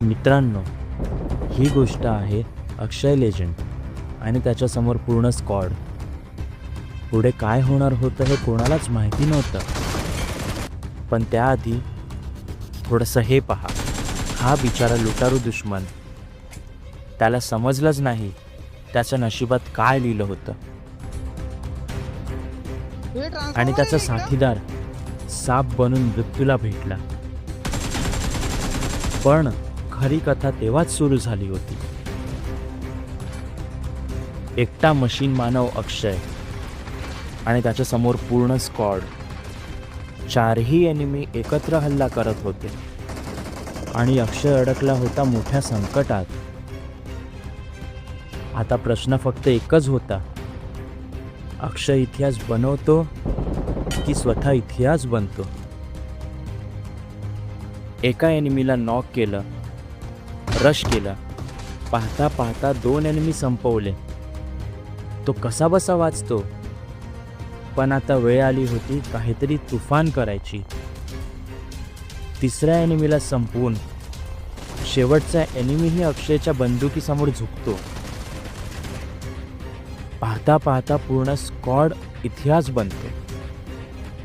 मित्रांनो ही गोष्ट आहे अक्षय लेजंड आणि त्याच्यासमोर पूर्ण स्कॉड पुढे काय होणार होतं हे कोणालाच माहिती नव्हतं. पण त्याआधी थोडंसं हे पहा. हा बिचारा लुटारू दुश्मन. त्याला समजलंच नाही त्याच्या नशिबात काय लिहिलं होतं. आणि त्याचा साथीदार साप बनून मृत्यूला भेटला. पण खरी कथा तेव्हाच सुरू झाली होती. एकटा मशीन मानव अक्षय आणि त्याच्यासमोर पूर्ण स्कॉड चारही एनिमी एकत्र हल्ला करत होते. आणि अक्षय अडकला होता मोठ्या संकटात. आता प्रश्न फक्त एकच होता. अक्षय इतिहास बनवतो की स्वतः इतिहास बनतो? एका एनिमीला नॉक केलं. रश केला. पाहता पाहता दोन एनिमी संपवले. तो कसा बसा वाचतो? पण आता वेळ आली होती काहीतरी तुफान करायची. तिसऱ्या एनिमीला संपवून शेवटचा एनिमीही अक्षयच्या बंदुकीसमोर झुकतो. पाहता पाहता पूर्ण स्कॉड इतिहास बनतो.